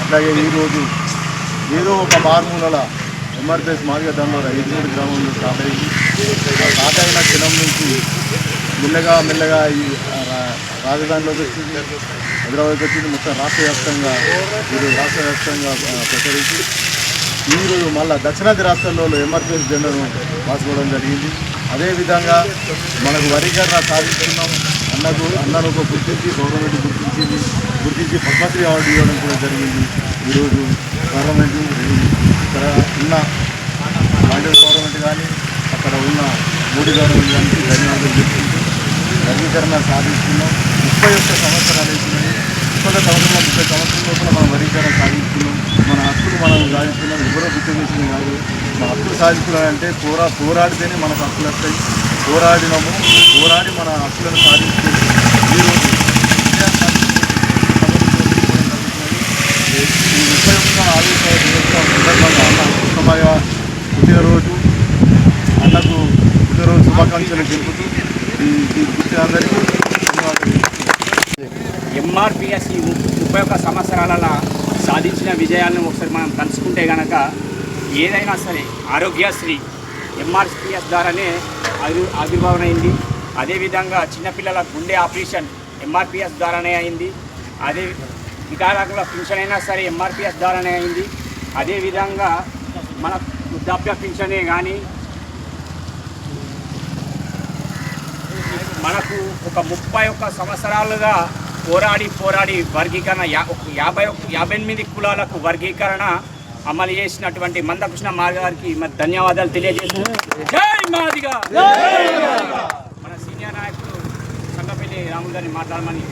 అట్లాగే ఈరోజు ఏదో ఒక మారుమూలల ఎంఆర్పిఎస్ మార్గదంలో రైతుడి గ్రామంలో స్టార్ట్ అయ్యి స్టార్ట్ అయిన క్షణం నుంచి మెల్లగా మెల్లగా ఈ రాజధానిలోకి వచ్చింది. హైదరాబాద్కి వచ్చింది. మొత్తం రాష్ట్ర వ్యాప్తంగా ఈరోజు రాష్ట్ర వ్యాప్తంగా ప్రచరించి ప్రసరించి ఈరోజు మళ్ళీ దక్షిణాది రాష్ట్రాల్లో ఎమర్జెన్సీ జెండాను మార్చుకోవడం జరిగింది. అదేవిధంగా మనకు వరీకరణ సాధిస్తున్నాం అన్నకు అన్నలకు గుర్తించి గవర్నమెంట్ గుర్తించింది గుర్తించి పద్మశ్రీ అవార్డు ఇవ్వడం కూడా జరిగింది. ఈరోజు గవర్నమెంట్ ఇక్కడ ఉన్న సెంట్రల్ గవర్నమెంట్ కానీ అక్కడ ఉన్న మోడీ గవర్నమెంట్ కానీ ధన్యవాదాలు చెప్పింది వర్గీకరణ సాధిస్తున్నాం. ముప్పై ఒక్క సంవత్సరాలు అవుతున్నాయి. ముప్పై సంవత్సరం ముప్పై సంవత్సరాల లోపల మనం వర్గీకరణ సాధిస్తున్నాం. మన హక్కులు మనం సాధిస్తున్నాం. ఎవరో కాదు. మన హక్కులు సాధించాలంటే పోరా పోరాడితేనే మనకు హక్కులు వస్తాయి. పోరాడినాము పోరాడి మన హక్కులను సాధించి ఈరోజు ముప్పై ఒక్క ఆవిర్భావ సందర్భంగా అన్న ఉత్తమయ్య పుట్టినరోజు అన్నకు పుట్టినరోజు శుభాకాంక్షలు తెలుపుతూ ఈ అందరికీ ఎంఆర్పిఎస్ ఈ ముప్పై ఒక్క సంవత్సరాలలో సాధించిన విజయాలను ఒకసారి మనం తలుచుకుంటే కనుక ఏదైనా సరే ఆరోగ్యశ్రీ ఎంఆర్పిఎస్ ద్వారానే ఆవిర్ ఆవిర్భావన అయింది. అదేవిధంగా చిన్నపిల్లల గుండె ఆపరేషన్ ఎంఆర్పిఎస్ ద్వారానే అయింది. అదే వికలాంగుల పింఛన్ అయినా సరే ఎంఆర్పిఎస్ ద్వారానే అయింది. అదేవిధంగా మన వృద్ధాప్య పింఛనే కానీ మనకు ఒక ముప్పై ఒక్క సంవత్సరాలుగా పోరాడి పోరాడి వర్గీకరణ యా ఒక యాభై యాభై ఎనిమిది కులాలకు వర్గీకరణ అమలు చేసినటువంటి మందకృష్ణ మార్గ గారికి మరి ధన్యవాదాలు జై మాదిగా. మన సీనియర్ నాయకులు సంగపల్లి రాములు గారిని మాట్లాడమని